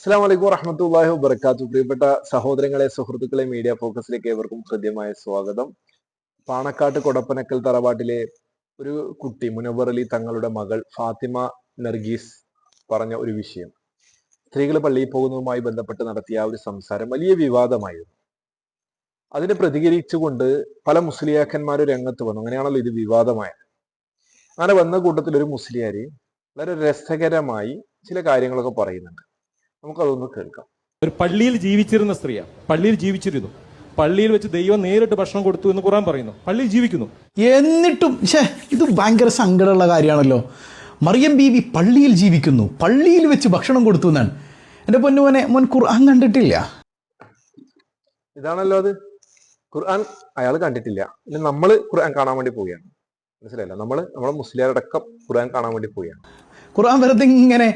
അസ്സാം വലൈക്കും വറഹമത്തല്ലാഹി വബർക്കാത്തു പ്രിയപ്പെട്ട സഹോദരങ്ങളെ സുഹൃത്തുക്കളെ മീഡിയ ഫോക്കസിലേക്ക് ഏവർക്കും ഹൃദ്യമായ സ്വാഗതം. പാണക്കാട്ട് കൊടപ്പനക്കൽ തറവാട്ടിലെ ഒരു കുട്ടി മുനവർ അലി തങ്ങളുടെ മകൾ ഫാത്തിമ നർഗീസ് പറഞ്ഞ ഒരു വിഷയം. സ്ത്രീകൾ പള്ളിയിൽ പോകുന്നതുമായി ബന്ധപ്പെട്ട് നടത്തിയ ഒരു സംസാരം വലിയ വിവാദമായിരുന്നു. അതിനെ പ്രതികരിച്ചുകൊണ്ട് പല മുസ്ലിയാക്കന്മാരും രംഗത്ത് വന്നു. അങ്ങനെയാണല്ലോ ഇത് വിവാദമായത്. അങ്ങനെ വന്ന കൂട്ടത്തിൽ ഒരു മുസ്ലിയാര് വളരെ രസകരമായി ചില കാര്യങ്ങളൊക്കെ പറയുന്നുണ്ട്. നമുക്കതൊന്ന് കേൾക്കാം. ഒരു പള്ളിയിൽ ജീവിച്ചിരുന്ന സ്ത്രീയാ. പള്ളിയിൽ ജീവിച്ചിരുന്നു. പള്ളിയിൽ വെച്ച് ദൈവം നേരിട്ട് ഭക്ഷണം കൊടുത്തു എന്ന് ഖുറാൻ പറയുന്നു. പള്ളിയിൽ ജീവിക്കുന്നു. എന്നിട്ടും ഷേ ഇത് ഭയങ്കര സങ്കടമുള്ള കാര്യമാണല്ലോ. മറിയം ബീവി പള്ളിയിൽ ജീവിക്കുന്നു. പള്ളിയിൽ വെച്ച് ഭക്ഷണം കൊടുത്തു എന്നാണ്. എന്റെ പൊന്നുമോനെ മോൻ ഖുർആൻ കണ്ടിട്ടില്ല. ഇതാണല്ലോ അത്. ഖുർആൻ അയാൾ കണ്ടിട്ടില്ല. ഇനി നമ്മൾ ഖുർആൻ കാണാൻ വേണ്ടി പോവുകയാണ്. മനസ്സിലായില്ല? നമ്മൾ നമ്മളെ മുസ്ലിയാരടക്കം ഖുർആൻ കാണാൻ വേണ്ടി പോവുകയാണ്. ഖുർആൻ വെറുതെ ഇങ്ങനെ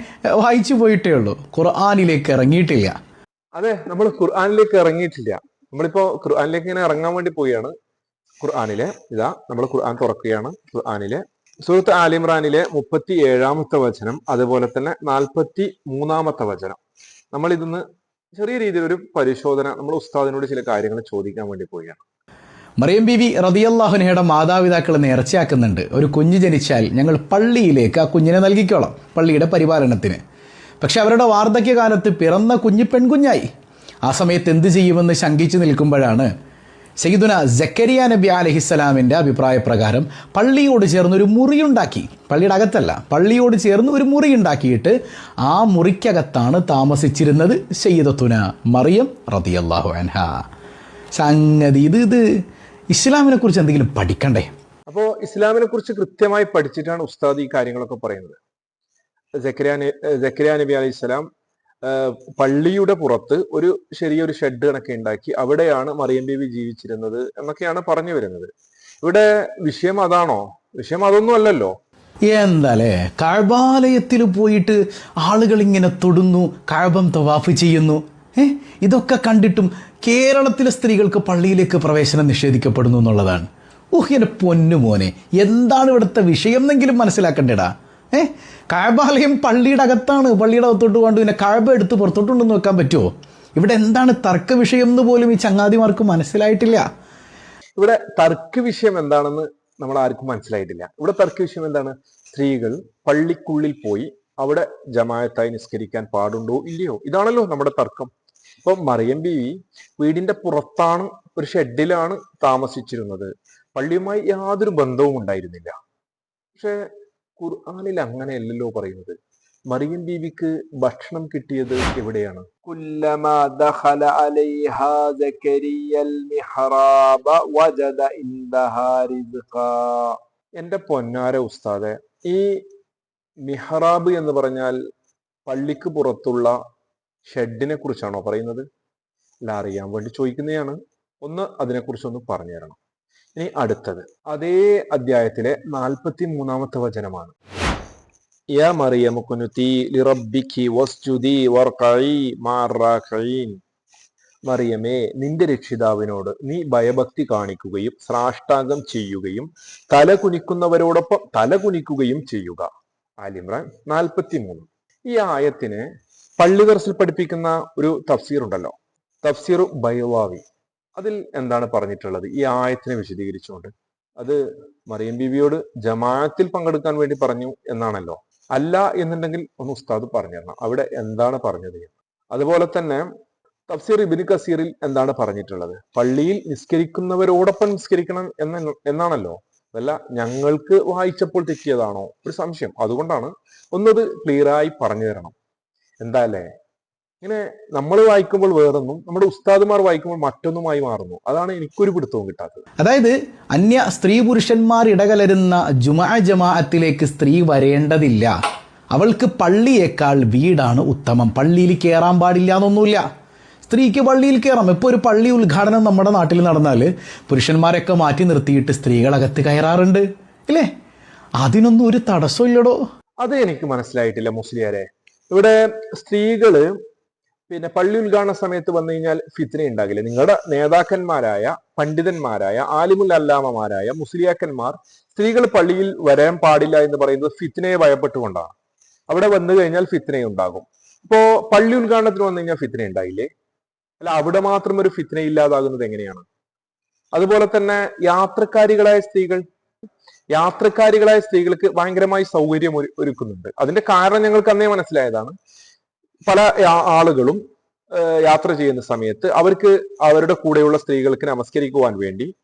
വായിച്ചു പോയിട്ടേ ഉള്ളൂ. ഖുർആാനിലേക്ക് ഇറങ്ങിയിട്ടില്ല. അതെ നമ്മൾ ഖുർആാനിലേക്ക് ഇറങ്ങിയിട്ടില്ല. നമ്മളിപ്പോ ഖുർആാനിലേക്ക് ഇങ്ങനെ ഇറങ്ങാൻ വേണ്ടി പോവുകയാണ്. ഖുർആാനിലെ ഇതാ നമ്മൾ ഖുർആൻ തുറക്കുകയാണ് ഖുർആാനിലെ. സുഹൃത്ത് ആലിമ്രാനിലെ മുപ്പത്തി ഏഴാമത്തെ വചനം അതുപോലെ തന്നെ നാൽപ്പത്തി മൂന്നാമത്തെ വചനം. നമ്മൾ ഇതിന്ന് ചെറിയ രീതിയിൽ ഒരു പരിശോധന നമ്മൾ ഉസ്താദിനോട് ചില കാര്യങ്ങൾ ചോദിക്കാൻ വേണ്ടി പോവുകയാണ്. മറിയം ബീവി റതിയല്ലാഹുനയുടെ മാതാപിതാക്കൾ നേർച്ചയാക്കുന്നുണ്ട് ഒരു കുഞ്ഞ് ജനിച്ചാൽ ഞങ്ങൾ പള്ളിയിലേക്ക് ആ കുഞ്ഞിനെ നൽകിക്കോളാം പള്ളിയുടെ പരിപാലനത്തിന്. പക്ഷെ അവരുടെ വാർദ്ധക്യകാലത്ത് പിറന്ന കുഞ്ഞ് പെൺകുഞ്ഞായി. ആ സമയത്ത് എന്ത് ചെയ്യുമെന്ന് ശങ്കിച്ചു നിൽക്കുമ്പോഴാണ് സയ്യിദുന ജക്കരിയ നബി അലഹിസ്സലാമിന്റെ അഭിപ്രായ പ്രകാരം പള്ളിയോട് ചേർന്ന് ഒരു മുറിയുണ്ടാക്കി. പള്ളിയുടെ അകത്തല്ല പള്ളിയോട് ചേർന്ന് ഒരു മുറി ഉണ്ടാക്കിയിട്ട് ആ മുറിക്കകത്താണ് താമസിച്ചിരുന്നത് സയ്യിദത്തുന മറിയം റതിയല്ലാഹു അൻഹ. സംഗതി ഇത് ഇത്. ഇസ്ലാമിനെ കുറിച്ച് എന്തെങ്കിലും പഠിക്കണ്ടേ? അപ്പോ ഇസ്ലാമിനെ കുറിച്ച് കൃത്യമായി പഠിച്ചിട്ടാണ് ഉസ്താദ് ഈ കാര്യങ്ങളൊക്കെ പറയുന്നത്. ജക്കരിയ നബി അലൈഹി സ്വലാം പള്ളിയുടെ പുറത്ത് ഒരു ചെറിയൊരു ഷെഡ് കണക്കെ ഉണ്ടാക്കി അവിടെയാണ് മറിയം ബീവി ജീവിച്ചിരുന്നത് എന്നൊക്കെയാണ് പറഞ്ഞു വരുന്നത്. ഇവിടെ വിഷയം അതാണോ? വിഷയം അതൊന്നും അല്ലല്ലോ. എന്താലേ? കഴബാലയത്തിൽ പോയിട്ട് ആളുകൾ ഇങ്ങനെ തൊടുന്നു കഴബം തവാഫ് ചെയ്യുന്നു. ഇതൊക്കെ കണ്ടിട്ടും കേരളത്തിലെ സ്ത്രീകൾക്ക് പള്ളിയിലേക്ക് പ്രവേശനം നിഷേധിക്കപ്പെടുന്നു എന്നുള്ളതാണ്. ഊഹ് എന്റെ പൊന്നു മോനെ എന്താണ് ഇവിടുത്തെ വിഷയം എന്നെങ്കിലും മനസ്സിലാക്കണ്ടേടാ. ഏ? കഴബാലയം പള്ളിയുടെ അകത്താണ്. പള്ളിയുടെ അകത്തോട്ട് കൊണ്ട് പിന്നെ കഴബ എടുത്ത് പുറത്തോട്ടുണ്ടെന്ന് നോക്കാൻ പറ്റുമോ ഇവിടെ എന്താണ് തർക്ക വിഷയം എന്ന് പോലും ഈ ചങ്ങാതിമാർക്ക് മനസ്സിലായിട്ടില്ല. ഇവിടെ തർക്ക വിഷയം എന്താണെന്ന് നമ്മൾ ആർക്കും മനസ്സിലായിട്ടില്ല. ഇവിടെ തർക്ക വിഷയം എന്താണ്? സ്ത്രീകൾ പള്ളിക്കുള്ളിൽ പോയി അവിടെ ജമായത്തായി നിസ്കരിക്കാൻ പാടുണ്ടോ ഇല്ലയോ? ഇതാണല്ലോ നമ്മുടെ തർക്കം. ഇപ്പൊ മറിയം ബീവി വീടിന്റെ പുറത്താണ് ഒരു ഷെഡിലാണ് താമസിച്ചിരുന്നത്. പള്ളിയുമായി യാതൊരു ബന്ധവും ഉണ്ടായിരുന്നില്ല. പക്ഷെ ഖുർആാനിൽ അങ്ങനെയല്ലല്ലോ പറയുന്നത്. മറിയം ബീവിക്ക് ഭക്ഷണം കിട്ടിയത് എവിടെയാണ്? എന്റെ പൊന്നാര ഉസ്താദെ ഈ മിഹറാബ് എന്ന് പറഞ്ഞാൽ പള്ളിക്ക് പുറത്തുള്ള ഷെഡിനെ കുറിച്ചാണോ പറയുന്നത്? അല്ല അറിയാൻ വേണ്ടി ചോദിക്കുന്നതാണ്. ഒന്ന് അതിനെക്കുറിച്ച് ഒന്ന് പറഞ്ഞു തരണം. ഇനി അടുത്തത്. അതേ അധ്യായത്തിലെ നാൽപ്പത്തി മൂന്നാമത്തെ വചനമാണ്. യാ വസ്ജുദി മറിയമേ നിന്റെ രക്ഷിതാവിനോട് നീ ഭയഭക്തി കാണിക്കുകയും സ്രാഷ്ടാംഗം ചെയ്യുകയും തല കുനിക്കുന്നവരോടൊപ്പം തല കുനിക്കുകയും ചെയ്യുക. ആലിമ്രാൻ നാൽപ്പത്തി മൂന്ന് ഈ ആയത്തിന് പള്ളി ദർസിൽ പഠിപ്പിക്കുന്ന ഒരു തഫ്സീർ ഉണ്ടല്ലോ. തഫ്സീർ ബൈവാവി. അതിൽ എന്താണ് പറഞ്ഞിട്ടുള്ളത്? ഈ ആയത്തിനെ വിശദീകരിച്ചുകൊണ്ട്. അത് മറിയം ബീവിയോട് ജമാഅത്തിൽ പങ്കെടുക്കാൻ വേണ്ടി പറഞ്ഞു എന്നാണല്ലോ. അല്ല എന്നുണ്ടെങ്കിൽ ഒന്ന് ഉസ്താദ് പറഞ്ഞു തരണം അവിടെ എന്താണ് പറഞ്ഞത്? അതുപോലെ തന്നെ തഫ്സീർ ഇബിന് കസീറിൽ എന്താണ് പറഞ്ഞിട്ടുള്ളത്? പള്ളിയിൽ നിസ്കരിക്കുന്നവരോടൊപ്പം നിസ്കരിക്കണം എന്ന എന്നാണല്ലോ. അതല്ല ഞങ്ങൾക്ക് വായിച്ചപ്പോൾ തെറ്റിയതാണോ? ഒരു സംശയം. അതുകൊണ്ടാണ് ഒന്നത് ക്ലിയറായി പറഞ്ഞു തരണം. എന്താ അല്ലേ ഇങ്ങനെ നമ്മൾ വായിക്കുമ്പോൾ വേറൊന്നും നമ്മുടെ ഉസ്താദുമാർ വായിക്കുമ്പോൾ മറ്റൊന്നുമായി മാറുന്നു. അതാണ് എനിക്കൊരു പിടുത്തവും കിട്ടാത്തത്. അതായത് അന്യ സ്ത്രീ പുരുഷന്മാർ ഇടകലരുന്ന ജുമാ ജമാഅത്തിലേക്ക് സ്ത്രീ വരേണ്ടതില്ല. അവൾക്ക് പള്ളിയേക്കാൾ വീടാണ് ഉത്തമം. പള്ളിയിൽ കയറാൻ പാടില്ല എന്നൊന്നുമില്ല. സ്ത്രീക്ക് പള്ളിയിൽ കയറാം ഇപ്പോൾ ഒരു പള്ളി ഉദ്ഘാടനം നമ്മുടെ നാട്ടിൽ നടന്നാൽ പുരുഷന്മാരൊക്കെ മാറ്റി നിർത്തിയിട്ട് സ്ത്രീകളകത്ത് കയറാറുണ്ട്. ഇല്ലേ? അതിനൊന്നും ഒരു തടസ്സമില്ലടോ? അത് എനിക്ക് മനസ്സിലായിട്ടില്ല മുസ്ലിയാരെ. ഇവിടെ സ്ത്രീകൾ പിന്നെ പള്ളി ഉദ്ഘാടന സമയത്ത് വന്നു കഴിഞ്ഞാൽ ഫിത്തിന ഉണ്ടാകില്ല. നിങ്ങളുടെ നേതാക്കന്മാരായ പണ്ഡിതന്മാരായ ആലിമുൽ അല്ലാമമാരായ മുസ്ലിയാക്കന്മാർ സ്ത്രീകൾ പള്ളിയിൽ വരാൻ പാടില്ല എന്ന് പറയുന്നത് ഫിത്തിനയെ ഭയപ്പെട്ടുകൊണ്ടാണ്. അവിടെ വന്നു കഴിഞ്ഞാൽ ഫിത്തിന ഉണ്ടാകും. ഇപ്പോ പള്ളി ഉദ്ഘാടനത്തിന് വന്നു കഴിഞ്ഞാൽ ഫിത്തിന ഉണ്ടായില്ലേ? അല്ല അവിടെ മാത്രം ഒരു ഫിത്തിന ഇല്ലാതാകുന്നത് എങ്ങനെയാണ്? അതുപോലെ തന്നെ യാത്രക്കാരികളായ സ്ത്രീകൾ. യാത്രക്കാരികളായ സ്ത്രീകൾക്ക് ഭയങ്കരമായി സൗകര്യം ഒരു- ഒരുക്കുന്നുണ്ട്. അതിന്റെ കാരണം ഞങ്ങൾക്ക് അന്നേ മനസ്സിലായതാണ്. പല ആളുകളും യാത്ര ചെയ്യുന്ന സമയത്ത് അവർക്ക് അവരുടെ കൂടെയുള്ള സ്ത്രീകൾക്ക് നമസ്കരിക്കുവാൻ വേണ്ടി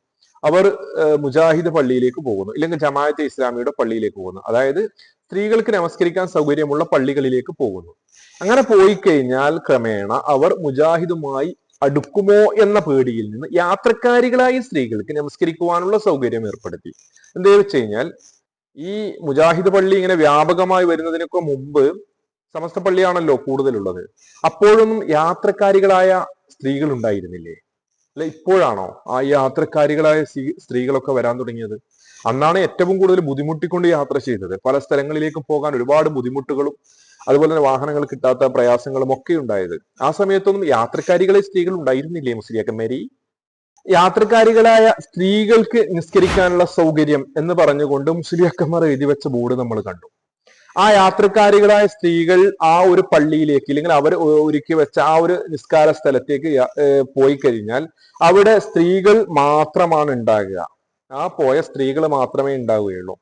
അവർ മുജാഹിദ് പള്ളിയിലേക്ക് പോകുന്നു. ഇല്ലെങ്കിൽ ജമാഅത്തെ ഇസ്ലാമിയുടെ പള്ളിയിലേക്ക് പോകുന്നു. അതായത് സ്ത്രീകൾക്ക് നമസ്കരിക്കാൻ സൗകര്യമുള്ള പള്ളികളിലേക്ക് പോകുന്നു. അങ്ങനെ പോയി കഴിഞ്ഞാൽ ക്രമേണ അവർ മുജാഹിദുമായി അടുക്കുമോ എന്ന പേടിയിൽ നിന്ന് യാത്രക്കാരികളായ സ്ത്രീകൾക്ക് നമസ്കരിക്കുവാനുള്ള സൗകര്യം ഏർപ്പെടുത്തി. എന്താ വെച്ച് കഴിഞ്ഞാൽ ഈ മുജാഹിദ് പള്ളി ഇങ്ങനെ വ്യാപകമായി വരുന്നതിനൊക്കെ മുമ്പ് സമസ്ത പള്ളിയാണല്ലോ കൂടുതലുള്ളത്. അപ്പോഴൊന്നും യാത്രക്കാരികളായ സ്ത്രീകൾ ഉണ്ടായിരുന്നില്ലേ? അല്ല ഇപ്പോഴാണോ ആ യാത്രക്കാരികളായ സ്ത്രീ- സ്ത്രീകളൊക്കെ വരാൻ തുടങ്ങിയത്? അന്നാണ് ഏറ്റവും കൂടുതൽ ബുദ്ധിമുട്ടിക്കൊണ്ട് യാത്ര ചെയ്തത്. പല സ്ഥലങ്ങളിലേക്കും പോകാൻ ഒരുപാട് ബുദ്ധിമുട്ടുകളും അതുപോലെ തന്നെ വാഹനങ്ങൾ കിട്ടാത്ത പ്രയാസങ്ങളും ഒക്കെ ഉണ്ടായത്. ആ സമയത്തൊന്നും യാത്രക്കാരികളെ സ്ത്രീകൾ ഉണ്ടായിരുന്നില്ലേ മുസ്ലിയാക്കന്മാരി യാത്രക്കാരികളായ സ്ത്രീകൾക്ക് നിസ്കരിക്കാനുള്ള സൗകര്യം എന്ന് പറഞ്ഞുകൊണ്ട് മുസ്ലിയാക്കന്മാർ എഴുതി വെച്ച ബോർഡ് നമ്മൾ കണ്ടു. ആ യാത്രക്കാരികളായ സ്ത്രീകൾ ആ ഒരു പള്ളിയിലേക്ക് അല്ലെങ്കിൽ അവർ ഒരുക്കി വെച്ച ആ ഒരു നിസ്കാര സ്ഥലത്തേക്ക് പോയി കഴിഞ്ഞാൽ അവിടെ സ്ത്രീകൾ മാത്രമാണ് ഉണ്ടാകുക. ആ പോയ സ്ത്രീകൾ മാത്രമേ ഉണ്ടാവുകയുള്ളൂ.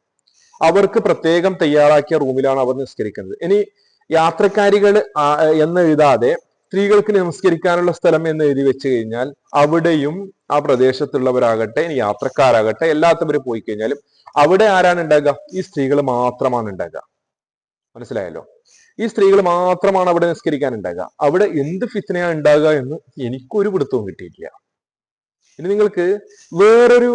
അവർക്ക് പ്രത്യേകം തയ്യാറാക്കിയ റൂമിലാണ് അവർ നിസ്കരിക്കുന്നത്. ഇനി യാത്രക്കാരികൾ എന്നെഴുതാതെ സ്ത്രീകൾക്ക് നമസ്കരിക്കാനുള്ള സ്ഥലം എന്ന് എഴുതി വെച്ച് കഴിഞ്ഞാൽ അവിടെയും ആ പ്രദേശത്തുള്ളവരാകട്ടെ യാത്രക്കാരാകട്ടെ എല്ലാത്തവരും പോയി കഴിഞ്ഞാലും അവിടെ ആരാണ് ഉണ്ടാകുക ഈ സ്ത്രീകൾ മാത്രമാണ് ഉണ്ടാകുക മനസ്സിലായല്ലോ? ഈ സ്ത്രീകൾ മാത്രമാണ് അവിടെ നിസ്കരിക്കാൻ ഉണ്ടാകുക അവിടെ എന്ത് ഫിത്തനയാണ് ഉണ്ടാകുക എന്ന് എനിക്കൊരു പിടുത്തവും കിട്ടിയിട്ടില്ല. ഇനി നിങ്ങൾക്ക് വേറൊരു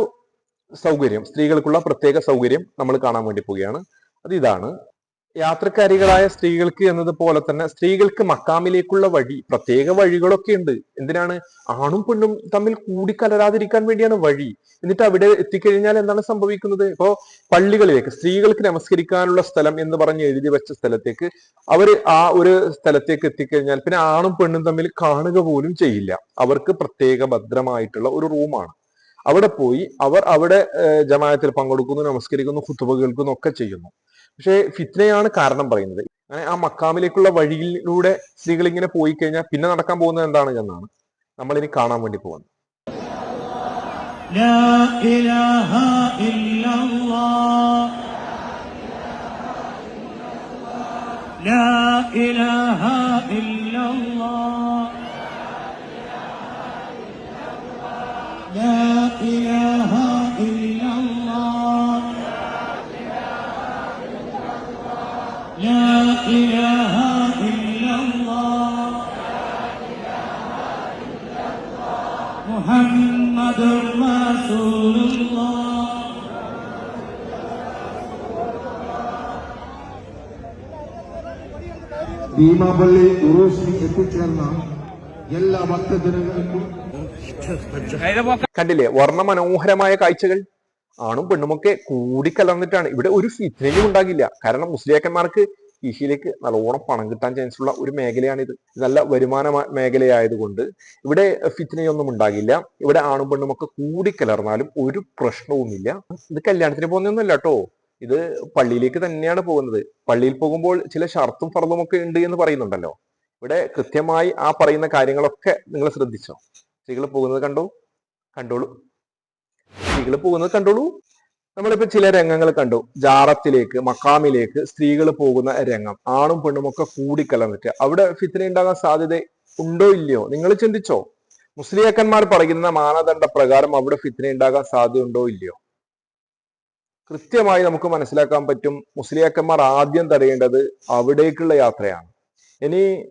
സൗകര്യം സ്ത്രീകൾക്കുള്ള പ്രത്യേക സൗകര്യം നമ്മൾ കാണാൻ വേണ്ടി പോവുകയാണ്. അത് ഇതാണ്. യാത്രക്കാരികളായ സ്ത്രീകൾക്ക് എന്നതുപോലെ തന്നെ സ്ത്രീകൾക്ക് മക്കാമിലേക്കുള്ള വഴി പ്രത്യേക വഴികളൊക്കെ ഉണ്ട്. എന്തിനാണ്? ആണും പെണ്ണും തമ്മിൽ കൂടിക്കലരാതിരിക്കാൻ വേണ്ടിയാണ് വഴി. എന്നിട്ട് അവിടെ എത്തിക്കഴിഞ്ഞാൽ എന്താണ് സംഭവിക്കുന്നത്? ഇപ്പോ പള്ളികളിലേക്ക് സ്ത്രീകൾക്ക് നമസ്കരിക്കാനുള്ള സ്ഥലം എന്ന് പറഞ്ഞ് എഴുതി വെച്ച സ്ഥലത്തേക്ക് അവർ ആ ഒരു സ്ഥലത്തേക്ക് എത്തിക്കഴിഞ്ഞാൽ പിന്നെ ആണും പെണ്ണും തമ്മിൽ കാണുക പോലും ചെയ്യില്ല. അവർക്ക് പ്രത്യേക ഭദ്രമായിട്ടുള്ള ഒരു റൂമാണ്. അവിടെ പോയി അവർ അവിടെ ജമായത്തിൽ പങ്കെടുക്കുന്നു നമസ്കരിക്കുന്നു കുത്തുബ കേൾക്കുന്നു ഒക്കെ ചെയ്യുന്നു. പക്ഷേ ഫിത്നയാണ് കാരണം പറയുന്നത് അങ്ങനെ ആ മക്കാമിലേക്കുള്ള വഴിയിലൂടെ സ്ത്രീകൾ ഇങ്ങനെ പോയി കഴിഞ്ഞാൽ പിന്നെ നടക്കാൻ പോകുന്നത് എന്താണ് എന്നാണ് നമ്മൾ ഇനി കാണാൻ വേണ്ടി പോകുന്നത് لا إله إله إلا الله محمد رسول الله ഭീമാപള്ളി ഉറൂസിന് എത്തിച്ചേർന്ന എല്ലാ ഭക്തജനങ്ങൾക്കും കണ്ടില്ലേ വർണ്ണമനോഹരമായ കാഴ്ചകൾ ആണും പെണ്ണുമൊക്കെ കൂടിക്കലർന്നിട്ടാണ് ഇവിടെ ഒരു ഫിത്നയും ഉണ്ടാകില്ല കാരണം മുസ്ലിയാക്കന്മാർക്ക് ഈശയിലേക്ക് നല്ലോണം പണം കിട്ടാൻ ചാൻസ് ഉള്ള ഒരു മേഖലയാണിത്. നല്ല വരുമാന മേഖലയായതുകൊണ്ട് ഇവിടെ ഫിത്തിനയൊന്നും ഉണ്ടാകില്ല. ഇവിടെ ആണും കൂടി കലർന്നാലും ഒരു പ്രശ്നവുമില്ല. ഇത് കല്യാണത്തിന് പോകുന്നൊന്നുമല്ല കേട്ടോ ഇത് പള്ളിയിലേക്ക് തന്നെയാണ് പോകുന്നത്. പള്ളിയിൽ പോകുമ്പോൾ ചില ഷർത്തും ഫർദും ഒക്കെ ഉണ്ട് എന്ന് പറയുന്നുണ്ടല്ലോ. ഇവിടെ കൃത്യമായി ആ പറയുന്ന കാര്യങ്ങളൊക്കെ നിങ്ങൾ ശ്രദ്ധിച്ചോ? സ്ത്രീകൾ പോകുന്നത് കണ്ടോ? കണ്ടോളൂ. സ്ത്രീകൾ പോകുന്നത് കണ്ടോളൂ. നമ്മളിപ്പോ ചില രംഗങ്ങൾ കണ്ടു. ജാറത്തിലേക്ക് മക്കാമിലേക്ക് സ്ത്രീകൾ പോകുന്ന രംഗം. ആണും പെണ്ണും ഒക്കെ കൂടിക്കലർന്നിട്ട്. അവിടെ ഫിത്തിന ഉണ്ടാകാൻ സാധ്യത ഉണ്ടോ ഇല്ലയോ? നിങ്ങൾ ചിന്തിച്ചോ? മുസ്ലിയാക്കന്മാർ പറയുന്ന മാനദണ്ഡ പ്രകാരം അവിടെ ഫിത്തിന ഉണ്ടാകാൻ സാധ്യത ഉണ്ടോ ഇല്ലയോ? കൃത്യമായി നമുക്ക് മനസ്സിലാക്കാൻ പറ്റും മുസ്ലിയാക്കന്മാർ ആദ്യം തടയേണ്ടത് അവിടേക്കുള്ള യാത്രയാണ്. ഇനി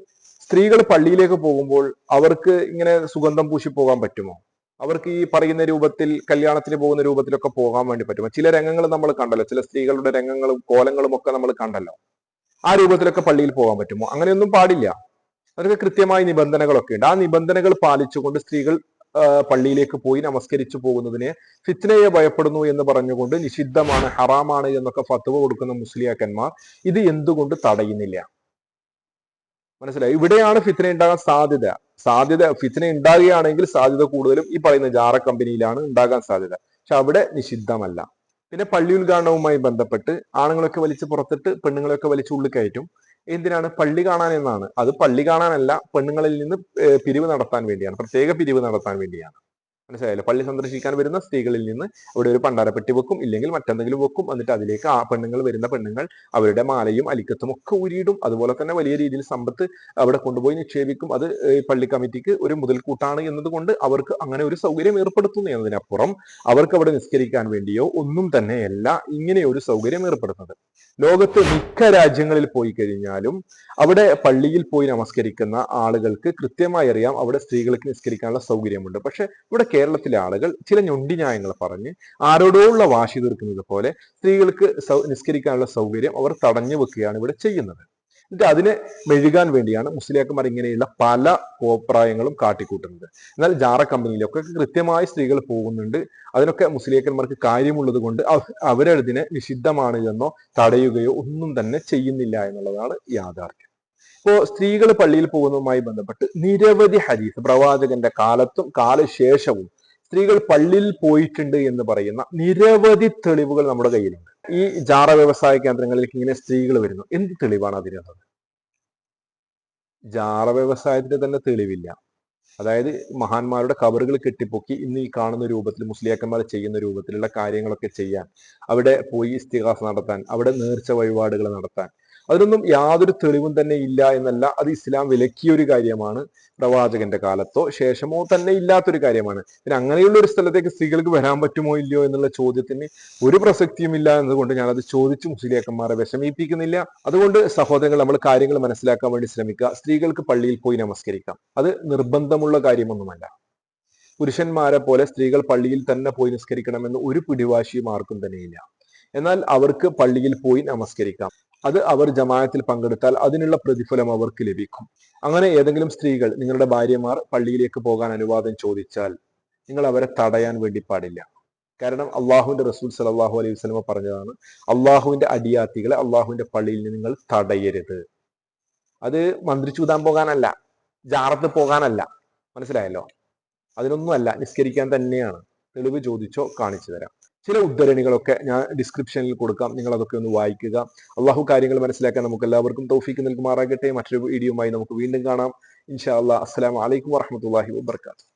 സ്ത്രീകൾ പള്ളിയിലേക്ക് പോകുമ്പോൾ അവർക്ക് ഇങ്ങനെ സുഗന്ധം പൂശി പോകാൻ പറ്റുമോ? അവർക്ക് ഈ പറയുന്ന രൂപത്തിൽ കല്യാണത്തിന് പോകുന്ന രൂപത്തിലൊക്കെ പോകാൻ വേണ്ടി പറ്റും. ചില രംഗങ്ങൾ നമ്മൾ കണ്ടല്ലോ. ചില സ്ത്രീകളുടെ രംഗങ്ങളും കോലങ്ങളും ഒക്കെ നമ്മൾ കണ്ടല്ലോ. ആ രൂപത്തിലൊക്കെ പള്ളിയിൽ പോകാൻ പറ്റുമോ? അങ്ങനെയൊന്നും പാടില്ല. അവർക്ക് കൃത്യമായ നിബന്ധനകളൊക്കെ ഉണ്ട്. ആ നിബന്ധനകൾ പാലിച്ചുകൊണ്ട് സ്ത്രീകൾ പള്ളിയിലേക്ക് പോയി നമസ്കരിച്ചു പോകുന്നതിനെ ഫിത്നയെ ഭയപ്പെടുന്നു എന്ന് പറഞ്ഞുകൊണ്ട് നിഷിദ്ധമാണ് ഹറാമാണ് എന്നൊക്കെ ഫത്തുവ കൊടുക്കുന്ന മുസ്ലിയാക്കന്മാർ ഇത് എന്തുകൊണ്ട് തടയുന്നില്ല? മനസ്സിലായി? ഇവിടെയാണ് ഫിത്ന ഉണ്ടാകാൻ സാധ്യത. സാധ്യത ഫിത്ന ഉണ്ടാകുകയാണെങ്കിൽ സാധ്യത കൂടുതലും ഈ പറയുന്ന ജാറ കമ്പനിയിലാണ് ഉണ്ടാകാൻ സാധ്യത. പക്ഷെ അവിടെ നിഷിദ്ധമല്ല. പിന്നെ പള്ളി ഉദ്ഘാടനവുമായി ബന്ധപ്പെട്ട് ആണുങ്ങളൊക്കെ വലിച്ച് പുറത്തിട്ട് പെണ്ണുങ്ങളെയൊക്കെ വലിച്ച് ഉള്ളിൽ കയറ്റും. എന്തിനാണ് പള്ളി കാണാൻ എന്നാണ്. അത് പള്ളി കാണാനല്ല പെണ്ണുങ്ങളിൽ നിന്ന് പിരിവ് നടത്താൻ വേണ്ടിയാണ്. പ്രത്യേക പിരിവ് നടത്താൻ വേണ്ടിയാണ്. മനസ്സിലായല്ലോ? പള്ളി സന്ദർശിക്കാൻ വരുന്ന സ്ത്രീകളിൽ നിന്ന് അവിടെ ഒരു പണ്ടാരപ്പെട്ടി വെക്കും ഇല്ലെങ്കിൽ മറ്റെന്തെങ്കിലും വെക്കും. എന്നിട്ട് അതിലേക്ക് ആ പെണ്ണുങ്ങൾ വരുന്ന പെണ്ണുങ്ങൾ അവരുടെ മാലയും അലിക്കത്തും ഒക്കെ ഊരിയിടും. അതുപോലെ തന്നെ വലിയ രീതിയിൽ സമ്പത്ത് അവിടെ കൊണ്ടുപോയി നിക്ഷേപിക്കും. അത് പള്ളി കമ്മിറ്റിക്ക് ഒരു മുതൽക്കൂട്ടാണ് എന്നതുകൊണ്ട് അവർക്ക് അങ്ങനെ ഒരു സൗകര്യം ഏർപ്പെടുത്തുന്നു എന്നതിനപ്പുറം അവർക്ക് അവിടെ നിസ്കരിക്കാൻ വേണ്ടിയോ ഒന്നും തന്നെയല്ല ഇങ്ങനെ ഒരു സൗകര്യം ഏർപ്പെടുത്തുന്നത് ലോകത്ത് മിക്ക രാജ്യങ്ങളിൽ പോയി കഴിഞ്ഞാലും അവിടെ പള്ളിയിൽ പോയി നമസ്കരിക്കുന്ന ആളുകൾക്ക് കൃത്യമായി അറിയാം അവിടെ സ്ത്രീകൾക്ക് നിസ്കരിക്കാനുള്ള സൗകര്യമുണ്ട്. പക്ഷെ ഇവിടെ കേരളത്തിലെ ആളുകൾ ചില ഞൊണ്ടി ന്യായങ്ങൾ പറഞ്ഞ് ആരോടോ ഉള്ള വാശി തീർക്കുന്നത് പോലെ സ്ത്രീകൾക്ക് നിസ്കരിക്കാനുള്ള സൗകര്യം അവർ തടഞ്ഞു വെക്കുകയാണ് ഇവിടെ ചെയ്യുന്നത്. എന്നിട്ട് അതിനെ മെഴുകാൻ വേണ്ടിയാണ് മുസ്ലിയാക്കന്മാർ ഇങ്ങനെയുള്ള പല അഭിപ്രായങ്ങളും കാട്ടിക്കൂട്ടുന്നത്. എന്നാൽ ജാറ കമ്പനിയിലൊക്കെ കൃത്യമായി സ്ത്രീകൾ പോകുന്നുണ്ട്. അതിനൊക്കെ മുസ്ലിയാക്കന്മാർക്ക് കാര്യമുള്ളത് കൊണ്ട് അവ- അവരതിനെ നിഷിദ്ധമാണ് എന്നോ തടയുകയോ ഒന്നും തന്നെ ചെയ്യുന്നില്ല എന്നുള്ളതാണ് യാഥാർത്ഥ്യം. ഇപ്പോ സ്ത്രീകൾ പള്ളിയിൽ പോകുന്നതുമായി ബന്ധപ്പെട്ട് നിരവധി ഹദീസ് പ്രവാചകന്റെ കാലത്തും കാലശേഷവും സ്ത്രീകൾ പള്ളിയിൽ പോയിട്ടുണ്ട് എന്ന് പറയുന്ന നിരവധി തെളിവുകൾ നമ്മുടെ കയ്യിലുണ്ട്. ഈ ജാറ വ്യവസായ കേന്ദ്രങ്ങളിലേക്ക് ഇങ്ങനെ സ്ത്രീകൾ വരുന്നു. എന്ത് തെളിവാണ് അതിനുള്ളത് ജാറ വ്യവസായത്തിന് തന്നെ തെളിവില്ല. അതായത് മഹാന്മാരുടെ കവറുകൾ കെട്ടിപ്പൊക്കി ഇന്ന് ഈ കാണുന്ന രൂപത്തിൽ മുസ്ലിയാക്കന്മാർ ചെയ്യുന്ന രൂപത്തിലുള്ള കാര്യങ്ങളൊക്കെ ചെയ്യാൻ അവിടെ പോയി ഇസ്തിഹാസ് നടത്താൻ അവിടെ നേർച്ച വഴിപാടുകൾ നടത്താൻ അതിനൊന്നും യാതൊരു തെളിവും തന്നെ ഇല്ല എന്നല്ല. അത് ഇസ്ലാം വിലക്കിയ ഒരു കാര്യമാണ് പ്രവാചകന്റെ കാലത്തോ ശേഷമോ തന്നെ ഇല്ലാത്തൊരു കാര്യമാണ്. പിന്നെ അങ്ങനെയുള്ള ഒരു സ്ഥലത്തേക്ക് സ്ത്രീകൾക്ക് വരാൻ പറ്റുമോ ഇല്ലയോ എന്നുള്ള ചോദ്യത്തിന് ഒരു പ്രസക്തിയും ഇല്ല എന്നതുകൊണ്ട് ഞാൻ അത് ചോദിച്ചു മുസ്ലിയാക്കന്മാരെ വിഷമിപ്പിക്കുന്നില്ല. അതുകൊണ്ട് സഹോദരങ്ങൾ നമ്മൾ കാര്യങ്ങൾ മനസ്സിലാക്കാൻ വേണ്ടി ശ്രമിക്കുക. സ്ത്രീകൾക്ക് പള്ളിയിൽ പോയി നമസ്കരിക്കാം. അത് നിർബന്ധമുള്ള കാര്യമൊന്നുമല്ല. പുരുഷന്മാരെ പോലെ സ്ത്രീകൾ പള്ളിയിൽ തന്നെ പോയി നിസ്കരിക്കണമെന്ന് ഒരു പിടിവാശിയും ആർക്കും തന്നെയില്ല എന്നാൽ അവർക്ക് പള്ളിയിൽ പോയി നമസ്കരിക്കാം. അത് അവർ ജമാഅത്തിൽ പങ്കെടുത്താൽ അതിനുള്ള പ്രതിഫലം അവർക്ക് ലഭിക്കും. അങ്ങനെ ഏതെങ്കിലും സ്ത്രീകൾ നിങ്ങളുടെ ഭാര്യമാർ പള്ളിയിലേക്ക് പോകാൻ അനുവാദം ചോദിച്ചാൽ നിങ്ങൾ അവരെ തടയാൻ വേണ്ടി പാടില്ല. കാരണം അള്ളാഹുവിന്റെ റസൂൽ സലാഹു അലൈഹി വസ്ലമ പറഞ്ഞതാണ് അള്ളാഹുവിന്റെ അടിയാത്തികളെ അള്ളാഹുവിന്റെ പള്ളിയിൽ നിന്ന് നിങ്ങൾ തടയരുത്. അത് മന്ത്രി ചൂതാൻ പോകാനല്ല ജാറത്ത് പോകാനല്ല. മനസ്സിലായല്ലോ? അതിനൊന്നുമല്ല നിസ്കരിക്കാൻ തന്നെയാണ്. തെളിവ് ചോദിച്ചോ കാണിച്ചു തരാം. ചില ഉദ്ധരണികളൊക്കെ ഞാൻ ഡിസ്ക്രിപ്ഷനിൽ കൊടുക്കാം. നിങ്ങൾ അതൊക്കെ ഒന്ന് വായിക്കുക. അള്ളാഹു കാര്യങ്ങൾ മനസ്സിലാക്കാൻ നമുക്ക് എല്ലാവർക്കും തൗഫീക്ക് നൽകുമാറാകട്ടെ. മറ്റൊരു വീഡിയോയുമായി നമുക്ക് വീണ്ടും കാണാം. ഇൻഷാ അല്ലാ അസ്സാം അലൈക്കും വാഹമത്തല്ലാഹി വബർക്കാത്തു